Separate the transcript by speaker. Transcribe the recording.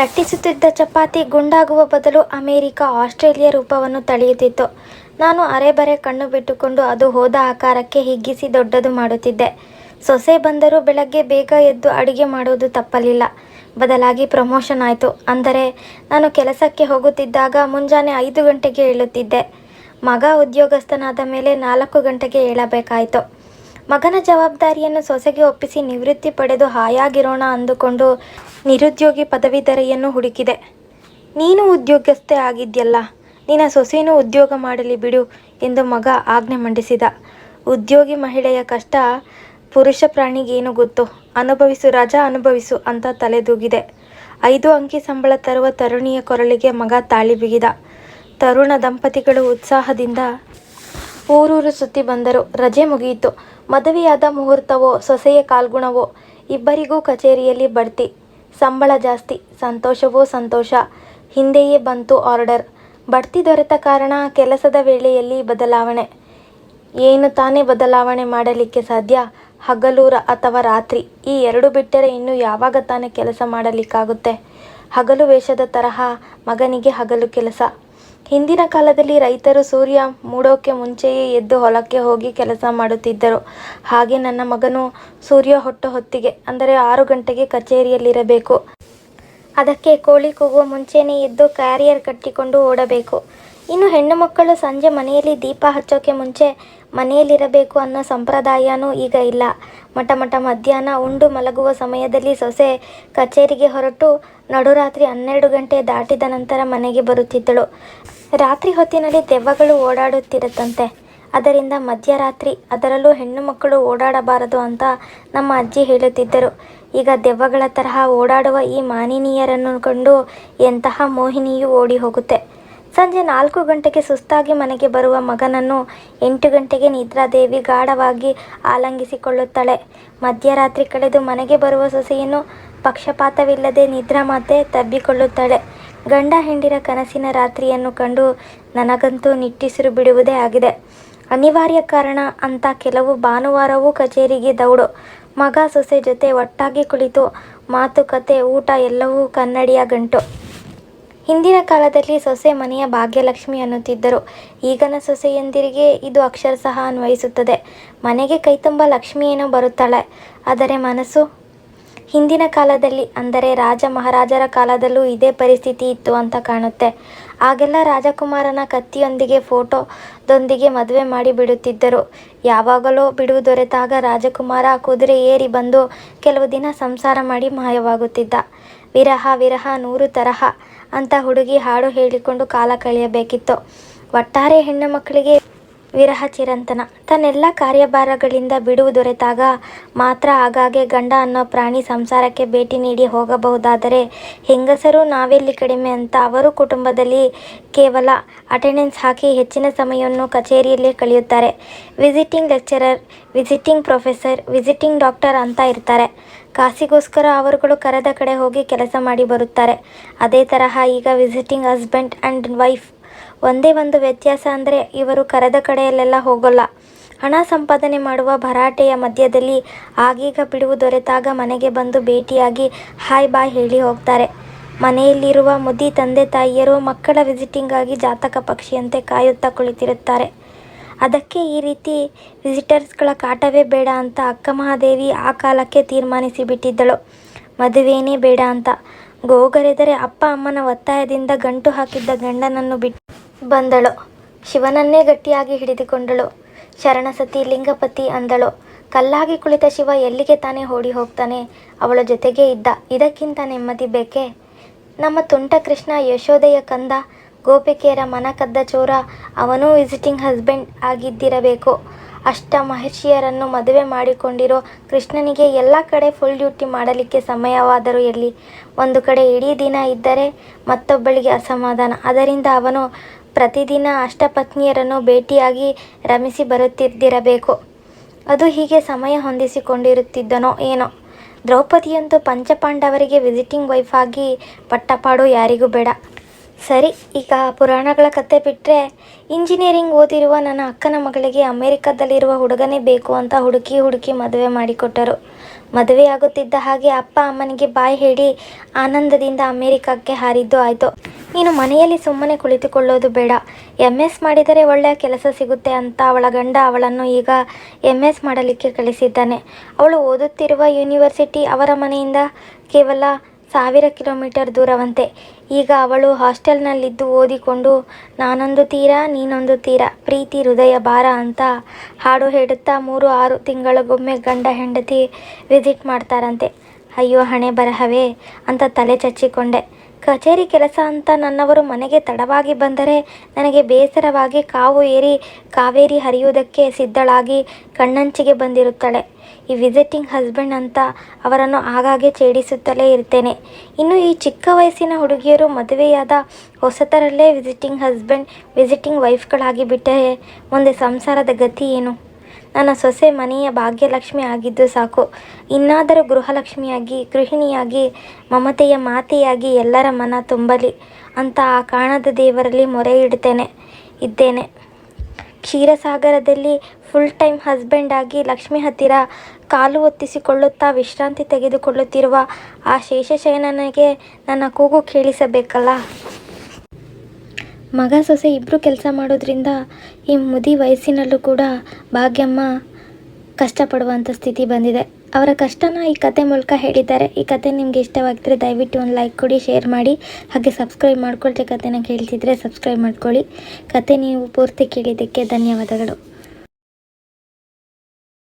Speaker 1: ಲಟ್ಟಿಸುತ್ತಿದ್ದ ಚಪಾತಿ ಗುಂಡಾಗುವ ಬದಲು America, Australia ರೂಪವನ್ನು ತಳೆಯುತ್ತಿತ್ತು. ನಾನು ಅರೆಬರೆ ಕಣ್ಣು ಬಿಟ್ಟುಕೊಂಡು ಅದು ಹೋದ ಆಕಾರಕ್ಕೆ ಹಿಗ್ಗಿಸಿ ದೊಡ್ಡದು ಮಾಡುತ್ತಿದ್ದೆ. ಸೊಸೆ ಬಂದರೂ ಬೆಳಗ್ಗೆ ಬೇಗ ಎದ್ದು ಅಡುಗೆ ಮಾಡುವುದು ತಪ್ಪಲಿಲ್ಲ. ಬದಲಾಗಿ ಪ್ರಮೋಷನ್ ಆಯಿತು ಅಂದರೆ, ನಾನು ಕೆಲಸಕ್ಕೆ ಹೋಗುತ್ತಿದ್ದಾಗ ಮುಂಜಾನೆ ಐದು ಗಂಟೆಗೆ ಏಳುತ್ತಿದ್ದೆ. ಮಗ ಉದ್ಯೋಗಸ್ಥನಾದ ಮೇಲೆ ನಾಲ್ಕು ಗಂಟೆಗೆ ಏಳಬೇಕಾಯ್ತು. ಮಗನ ಜವಾಬ್ದಾರಿಯನ್ನು ಸೊಸೆಗೆ ಒಪ್ಪಿಸಿ ನಿವೃತ್ತಿ ಪಡೆದು ಹಾಯಾಗಿರೋಣ ಅಂದುಕೊಂಡು ನಿರುದ್ಯೋಗಿ ಪದವೀಧರೆಯನ್ನು ಹುಡುಕಿದೆ. ನೀನು ಉದ್ಯೋಗಸ್ಥೆ ಆಗಿದ್ಯಲ್ಲ, ನಿನ್ನ ಸೊಸೆನೂ ಉದ್ಯೋಗ ಮಾಡಲಿ ಬಿಡು ಎಂದು ಮಗ ಆಜ್ಞೆ ಮಂಡಿಸಿದ. ಉದ್ಯೋಗಿ ಮಹಿಳೆಯ ಕಷ್ಟ ಪುರುಷ ಪ್ರಾಣಿಗೇನು ಗೊತ್ತು, ಅನುಭವಿಸು ರಾಜ ಅನುಭವಿಸು ಅಂತ ತಲೆದೂಗಿದೆ. ಐದು ಅಂಕಿ ಸಂಬಳ ತರುವ ತರುಣಿಯ ಕೊರಳಿಗೆ ಮಗ ತಾಳಿ ಬಿಗಿದ. ತರುಣ ದಂಪತಿಗಳು ಉತ್ಸಾಹದಿಂದ ಊರೂರು ಸುತ್ತಿ ಬಂದರು. ರಜೆ ಮುಗಿಯಿತು. ಮದುವೆಯಾದ ಮುಹೂರ್ತವೋ, ಸೊಸೆಯ ಕಾಲ್ಗುಣವೋ ಇಬ್ಬರಿಗೂ ಕಚೇರಿಯಲ್ಲಿ ಬಡ್ತಿ, ಸಂಬಳ ಜಾಸ್ತಿ. ಸಂತೋಷವೋ ಸಂತೋಷ. ಹಿಂದೆಯೇ ಬಂತು ಆರ್ಡರ್. ಬಡ್ತಿ ದೊರೆತ ಕಾರಣ ಕೆಲಸದ ವೇಳೆಯಲ್ಲಿ ಬದಲಾವಣೆ. ಏನು ತಾನೇ ಬದಲಾವಣೆ ಮಾಡಲಿಕ್ಕೆ ಸಾಧ್ಯ. ಹಗಲೂರ ಅಥವಾ ರಾತ್ರಿ ಈ ಎರಡು ಬಿಟ್ಟರೆ ಇನ್ನು ಯಾವಾಗ ತಾನೇ ಕೆಲಸ ಮಾಡಲಿಕ್ಕಾಗುತ್ತೆ. ಹಗಲು ವೇಷದ ತರಹ ಮಗನಿಗೆ ಹಗಲು ಕೆಲಸ. ಹಿಂದಿನ ಕಾಲದಲ್ಲಿ ರೈತರು ಸೂರ್ಯ ಮೂಡೋಕ್ಕೆ ಮುಂಚೆಯೇ ಎದ್ದು ಹೊಲಕ್ಕೆ ಹೋಗಿ ಕೆಲಸ ಮಾಡುತ್ತಿದ್ದರು. ಹಾಗೆ ನನ್ನ ಮಗನು ಸೂರ್ಯ ಹೊಟ್ಟು ಹೊತ್ತಿಗೆ, ಅಂದರೆ ಆರು ಗಂಟೆಗೆ ಕಚೇರಿಯಲ್ಲಿರಬೇಕು. ಅದಕ್ಕೆ ಕೋಳಿ ಕೂಗುವ ಮುಂಚೆನೇ ಎದ್ದು ಕ್ಯಾರಿಯರ್ ಕಟ್ಟಿಕೊಂಡು ಓಡಬೇಕು. ಇನ್ನು ಹೆಣ್ಣು ಮಕ್ಕಳು ಸಂಜೆ ಮನೆಯಲ್ಲಿ ದೀಪ ಹಚ್ಚೋಕೆ ಮುಂಚೆ ಮನೆಯಲ್ಲಿರಬೇಕು ಅನ್ನೋ ಸಂಪ್ರದಾಯನೂ ಈಗ ಇಲ್ಲ. ಮಟಮಟ ಮಧ್ಯಾಹ್ನ ಉಂಡು ಮಲಗುವ ಸಮಯದಲ್ಲಿ ಸೊಸೆ ಕಚೇರಿಗೆ ಹೊರಟು ನಡುರಾತ್ರಿ ಹನ್ನೆರಡು ಗಂಟೆ ದಾಟಿದ ನಂತರ ಮನೆಗೆ ಬರುತ್ತಿದ್ದಳು. ರಾತ್ರಿ ಹೊತ್ತಿನಲ್ಲಿ ದೆವ್ವಗಳು ಓಡಾಡುತ್ತಿರುತ್ತಂತೆ ಅದರಿಂದ ಮಧ್ಯರಾತ್ರಿ ಅದರಲ್ಲೂ ಹೆಣ್ಣು ಮಕ್ಕಳು ಓಡಾಡಬಾರದು ಅಂತ ನಮ್ಮ ಅಜ್ಜಿ ಹೇಳುತ್ತಿದ್ದರು. ಈಗ ದೆವ್ವಗಳ ತರಹ ಓಡಾಡುವ ಈ ಮಾನಿನಿಯರನ್ನು ಕಂಡು ಎಂತಹ ಮೋಹಿನಿಯೂ ಓಡಿ ಹೋಗುತ್ತೆ. ಸಂಜೆ ನಾಲ್ಕು ಗಂಟೆಗೆ ಸುಸ್ತಾಗಿ ಮನೆಗೆ ಬರುವ ಮಗನನ್ನು ಎಂಟು ಗಂಟೆಗೆ ನಿದ್ರಾದೇವಿ ಗಾಢವಾಗಿ ಆಲಂಗಿಸಿಕೊಳ್ಳುತ್ತಾಳೆ ಮಧ್ಯರಾತ್ರಿ ಕಳೆದು ಮನೆಗೆ ಬರುವ ಸೊಸೆಯನ್ನು ಪಕ್ಷಪಾತವಿಲ್ಲದೆ ನಿದ್ರಾಮಾತೆ ತಬ್ಬಿಕೊಳ್ಳುತ್ತಾಳೆ. ಗಂಡ ಹೆಂಡಿರ ಕನಸಿನ ರಾತ್ರಿಯನ್ನು ಕಂಡು ನನಗಂತೂ ನಿಟ್ಟಿಸಿರು ಬಿಡುವುದೇ ಆಗಿದೆ. ಅನಿವಾರ್ಯ ಕಾರಣ ಅಂತ ಕೆಲವು ಭಾನುವಾರವೂ ಕಚೇರಿಗೆ ದೌಡು. ಮಗ ಸೊಸೆ ಜೊತೆ ಒಟ್ಟಾಗಿ ಕುಳಿತು ಮಾತುಕತೆ ಊಟ ಎಲ್ಲವೂ ಕನ್ನಡಿಯ ಗಂಟು. ಹಿಂದಿನ ಕಾಲದಲ್ಲಿ ಸೊಸೆ ಮನೆಯ ಭಾಗ್ಯಲಕ್ಷ್ಮಿ ಅನ್ನುತ್ತಿದ್ದರು. ಈಗನ ಸೊಸೆಯಂದಿರಿಗೆ ಇದು ಅಕ್ಷರಶಃ ಅನ್ವಯಿಸುತ್ತದೆ. ಮನೆಗೆ ಕೈತುಂಬ ಲಕ್ಷ್ಮಿಯೇನೋ ಬರುತ್ತಾಳೆ. ಆದರೆ ಮನಸ್ಸು ಹಿಂದಿನ ಕಾಲದಲ್ಲಿ, ಅಂದರೆ ರಾಜ ಮಹಾರಾಜರ ಕಾಲದಲ್ಲೂ ಇದೇ ಪರಿಸ್ಥಿತಿ ಇತ್ತು ಅಂತ ಕಾಣುತ್ತೆ. ಆಗೆಲ್ಲ ರಾಜಕುಮಾರನ ಕತ್ತಿಯೊಂದಿಗೆ, ಫೋಟೋದೊಂದಿಗೆ ಮದುವೆ ಮಾಡಿ ಬಿಡುತ್ತಿದ್ದರು. ಯಾವಾಗಲೋ ಬಿಡುವು ದೊರೆತಾಗ ರಾಜಕುಮಾರ ಕುದುರೆ ಏರಿ ಬಂದು ಕೆಲವು ದಿನ ಸಂಸಾರ ಮಾಡಿ ಮಾಯವಾಗುತ್ತಿದ್ದ. ವಿರಹ ವಿರಹ, ನೂರು ತರಹ ಅಂತ ಹುಡುಗಿ ಹಾಡು ಹೇಳಿಕೊಂಡು ಕಾಲ ಕಳೆಯಬೇಕಿತ್ತು. ಒಟ್ಟಾರೆ ಹೆಣ್ಣುಮಕ್ಕಳಿಗೆ ವಿರಹ ಚಿರಂತನ. ತನ್ನೆಲ್ಲ ಕಾರ್ಯಭಾರಗಳಿಂದ ಬಿಡುವು ದೊರೆತಾಗ ಮಾತ್ರ ಆಗಾಗ್ಗೆ ಗಂಡ ಅನ್ನೋ ಪ್ರಾಣಿ ಸಂಸಾರಕ್ಕೆ ಭೇಟಿ ನೀಡಿ ಹೋಗಬಹುದಾದರೆ ಹೆಂಗಸರು ನಾವೆಲ್ಲಿ ಕಡಿಮೆ ಅಂತ ಅವರು ಕುಟುಂಬದಲ್ಲಿ ಕೇವಲ ಅಟೆಂಡೆನ್ಸ್ ಹಾಕಿ ಹೆಚ್ಚಿನ ಸಮಯವನ್ನು ಕಚೇರಿಯಲ್ಲೇ ಕಳೆಯುತ್ತಾರೆ. Visiting lecturer, visiting professor, visiting doctor ಅಂತ ಇರ್ತಾರೆ. ಕಾಸಿಗೋಸ್ಕರ ಅವರುಗಳು ಕರೆದ ಕಡೆ ಹೋಗಿ ಕೆಲಸ ಮಾಡಿ ಬರುತ್ತಾರೆ. ಅದೇ ತರಹ ಈಗ ವಿಸಿಟಿಂಗ್ ಹಸ್ಬೆಂಡ್ ಆ್ಯಂಡ್ ವೈಫ್. ಒಂದೇ ಒಂದು ವ್ಯತ್ಯಾಸ ಅಂದ್ರೆ ಇವರು ಕರೆದ ಕಡೆಯಲ್ಲೆಲ್ಲ ಹೋಗೋಲ್ಲ. ಹಣ ಸಂಪಾದನೆ ಮಾಡುವ ಭರಾಟೆಯ ಮಧ್ಯದಲ್ಲಿ ಆಗೀಗ ಬಿಡುವು ದೊರೆತಾಗ ಮನೆಗೆ ಬಂದು ಭೇಟಿಯಾಗಿ ಹಾಯ್ ಬಾಯ್ ಹೇಳಿ ಹೋಗ್ತಾರೆ. ಮನೆಯಲ್ಲಿರುವ ಮುದಿ ತಂದೆ ತಾಯಿಯರು ಮಕ್ಕಳ ವಿಸಿಟಿಂಗಿಗಾಗಿ ಜಾತಕ ಪಕ್ಷಿಯಂತೆ ಕಾಯುತ್ತಾ ಕುಳಿತಿರುತ್ತಾರೆ. ಅದಕ್ಕೆ ಈ ರೀತಿ ವಿಸಿಟರ್ಸ್ಗಳ ಕಾಟವೇ ಬೇಡ ಅಂತ ಅಕ್ಕ ಮಹಾದೇವಿ ಆ ಕಾಲಕ್ಕೆ ತೀರ್ಮಾನಿಸಿಬಿಟ್ಟಿದ್ದಳು. ಮದುವೆನೇ ಬೇಡ ಅಂತ. ಗೋಗರೆದರೆ ಅಪ್ಪ ಅಮ್ಮನ ಒತ್ತಾಯದಿಂದ ಗಂಟು ಹಾಕಿದ್ದ ಗಂಡನನ್ನು ಬಿಟ್ಟು ಬಂದಳು. ಶಿವನನ್ನೇ ಗಟ್ಟಿಯಾಗಿ ಹಿಡಿದುಕೊಂಡಳು. ಶರಣಸತಿ ಲಿಂಗಪತಿ ಅಂದಳು. ಕಲ್ಲಾಗಿ ಕುಳಿತ ಶಿವ ಎಲ್ಲಿಗೆ ತಾನೇ ಓಡಿ ಹೋಗ್ತಾನೆ. ಅವಳ ಜೊತೆಗೆ ಇದ್ದ. ಇದಕ್ಕಿಂತ ನೆಮ್ಮದಿ ಬೇಕೆ ನಮ್ಮ ತುಂಟ ಕೃಷ್ಣ ಯಶೋದೆಯ ಕಂದ. ಗೋಪಿಕೆಯರ ಮನ ಕದ್ದ ಚೋರ. ಅವನೂ ವಿಸಿಟಿಂಗ್ ಹಸ್ಬೆಂಡ್ ಆಗಿದ್ದಿರಬೇಕು. ಅಷ್ಟ ಮಹರ್ಷಿಯರನ್ನು ಮದುವೆ ಮಾಡಿಕೊಂಡಿರೋ ಕೃಷ್ಣನಿಗೆ ಎಲ್ಲ ಕಡೆ ಫುಲ್ ಡ್ಯೂಟಿ ಮಾಡಲಿಕ್ಕೆ ಸಮಯವಾದರೂ ಎಲ್ಲಿ. ಒಂದು ಕಡೆ ಇಡೀ ದಿನ ಇದ್ದರೆ ಮತ್ತೊಬ್ಬಳಿಗೆ ಅಸಮಾಧಾನ. ಅದರಿಂದ ಅವನು ಪ್ರತಿದಿನ ಅಷ್ಟಪತ್ನಿಯರನ್ನು ಭೇಟಿಯಾಗಿ ರಮಿಸಿ ಬರುತ್ತಿದ್ದಿರಬೇಕು. ಅದು ಹೀಗೆ ಸಮಯ ಹೊಂದಿಸಿಕೊಂಡಿರುತ್ತಿದ್ದನೋ ಏನೋ. ದ್ರೌಪದಿಯಂತೂ ಪಂಚಪಾಂಡವರಿಗೆ ವಿಸಿಟಿಂಗ್ ವೈಫ್ ಆಗಿ ಪಟ್ಟಪಾಡು ಯಾರಿಗೂ ಬೇಡ. ಸರಿ, ಈಗ ಪುರಾಣಗಳ ಕತೆ ಬಿಟ್ಟರೆ ಇಂಜಿನಿಯರಿಂಗ್ ಓದಿರುವ ನನ್ನ ಅಕ್ಕನ ಮಗಳಿಗೆ ಅಮೆರಿಕದಲ್ಲಿರುವ ಹುಡುಗನೇ ಬೇಕು ಅಂತ ಹುಡುಕಿ ಹುಡುಕಿ ಮದುವೆ ಮಾಡಿಕೊಟ್ಟರು. ಮದುವೆಯಾಗುತ್ತಿದ್ದ ಹಾಗೆ ಅಪ್ಪ ಅಮ್ಮನಿಗೆ ಬಾಯಿ ಹೇಳಿ ಆನಂದದಿಂದ ಅಮೆರಿಕಕ್ಕೆ ಹಾರಿದ್ದು ಆಯಿತು ನೀನು ಮನೆಯಲ್ಲಿ ಸುಮ್ಮನೆ ಕುಳಿತುಕೊಳ್ಳೋದು ಬೇಡ. ಎಂ ಎಸ್ ಮಾಡಿದರೆ ಒಳ್ಳೆಯ ಕೆಲಸ ಸಿಗುತ್ತೆ ಅಂತ ಅವಳ ಗಂಡ ಅವಳನ್ನು ಈಗ ಎಂ ಎಸ್ ಮಾಡಲಿಕ್ಕೆ ಕಳಿಸಿದ್ದಾನೆ. ಅವಳು ಓದುತ್ತಿರುವ ಯೂನಿವರ್ಸಿಟಿ ಅವರ ಮನೆಯಿಂದ ಕೇವಲ ಸಾವಿರ ಕಿಲೋಮೀಟರ್ ದೂರವಂತೆ. ಈಗ ಅವಳು ಹಾಸ್ಟೆಲ್ನಲ್ಲಿದ್ದು ಓದಿಕೊಂಡು, ನಾನೊಂದು ತೀರ, ನೀನೊಂದು ತೀರ, ಪ್ರೀತಿ, ಹೃದಯ, ಭಾರ ಅಂತ ಹಾಡು ಹೇಳುತ್ತಾ ಮೂರು, ಆರು ತಿಂಗಳಿಗೊಮ್ಮೆ ಗಂಡ, ಹೆಂಡತಿ ವಿಸಿಟ್ ಮಾಡ್ತಾರಂತೆ. ಅಯ್ಯೋ, ಹಣೆ ಬರಹವೇ ಅಂತ ತಲೆ ಚಚ್ಚಿಕೊಂಡೆ. ಕಚೇರಿ ಕೆಲಸ ಅಂತ ನನ್ನವರು ಮನೆಗೆ ತಡವಾಗಿ ಬಂದರೆ ನನಗೆ ಬೇಸರವಾಗಿ ಕಾವು ಏರಿ ಕಾವೇರಿ ಹರಿಯುವುದಕ್ಕೆ ಸಿದ್ಧಳಾಗಿ ಕಣ್ಣಂಚಿಗೆ ಬಂದಿರುತ್ತಾಳೆ. ಈ ವಿಸಿಟಿಂಗ್ ಹಸ್ಬೆಂಡ್ ಅಂತ ಅವರನ್ನು ಆಗಾಗ್ಗೆ ಛೇಡಿಸುತ್ತಲೇ ಇರ್ತೇನೆ. ಇನ್ನು ಈ ಚಿಕ್ಕ ವಯಸ್ಸಿನ ಹುಡುಗಿಯರು ಮದುವೆಯಾದ ಹೊಸತರಲ್ಲೇ ವಿಸಿಟಿಂಗ್ ಹಸ್ಬೆಂಡ್ ವಿಸಿಟಿಂಗ್ ವೈಫ್ಗಳಾಗಿ ಬಿಟ್ಟರೆ ಮುಂದೆ ಸಂಸಾರದ ಗತಿ ಏನು? ನನ್ನ ಸೊಸೆ ಮನೆಯ ಭಾಗ್ಯಲಕ್ಷ್ಮಿ ಆಗಿದ್ದು ಸಾಕು. ಇನ್ನಾದರೂ ಗೃಹಲಕ್ಷ್ಮಿಯಾಗಿ, ಗೃಹಿಣಿಯಾಗಿ, ಮಮತೆಯ ಮಾತೆಯಾಗಿ ಎಲ್ಲರ ಮನ ತುಂಬಲಿ. ಅಂತ ಆ ಕಾಣದ ದೇವರಲ್ಲಿ ಮೊರೆ ಇಡ್ತೇನೆ, ಇದ್ದೇನೆ. ಕ್ಷೀರಸಾಗರದಲ್ಲಿ ಫುಲ್ ಟೈಮ್ ಹಸ್ಬೆಂಡ್ ಆಗಿ ಲಕ್ಷ್ಮಿ ಹತ್ತಿರ ಕಾಲು ಒತ್ತಿಸಿಕೊಳ್ಳುತ್ತಾ ವಿಶ್ರಾಂತಿ ತೆಗೆದುಕೊಳ್ಳುತ್ತಿರುವ ಆ ಶೇಷಶಯನನಿಗೆ ನನ್ನ ಕೂಗು ಕೇಳಿಸಬೇಕಲ್ಲ? ಮಗ ಸೊಸೆ ಇಬ್ಬರು ಕೆಲಸ ಮಾಡೋದ್ರಿಂದ ಈ ಮುದಿ ವಯಸ್ಸಿನಲ್ಲೂ ಕೂಡ ಭಾಗ್ಯಮ್ಮ ಕಷ್ಟಪಡುವಂಥ ಸ್ಥಿತಿ ಬಂದಿದೆ. ಅವರ ಕಷ್ಟನ ಈ ಕತೆ ಮೂಲಕ ಹೇಳಿದ್ದಾರೆ. ಈ ಕತೆ ನಿಮಗೆ ಇಷ್ಟವಾಗಿದ್ದರೆ ದಯವಿಟ್ಟು ಒಂದು ಲೈಕ್ ಕೊಡಿ, ಶೇರ್ ಮಾಡಿ. ಹಾಗೆ ಸಬ್ಸ್ಕ್ರೈಬ್ ಮಾಡ್ಕೊಳ್ರಿ ಕತೆನ ಕೇಳ್ತಿದ್ರೆ ಸಬ್ಸ್ಕ್ರೈಬ್ ಮಾಡ್ಕೊಳ್ಳಿ. ಕತೆ ನೀವು ಪೂರ್ತಿ ಕೇಳಿದ್ದಕ್ಕೆ ಧನ್ಯವಾದಗಳು.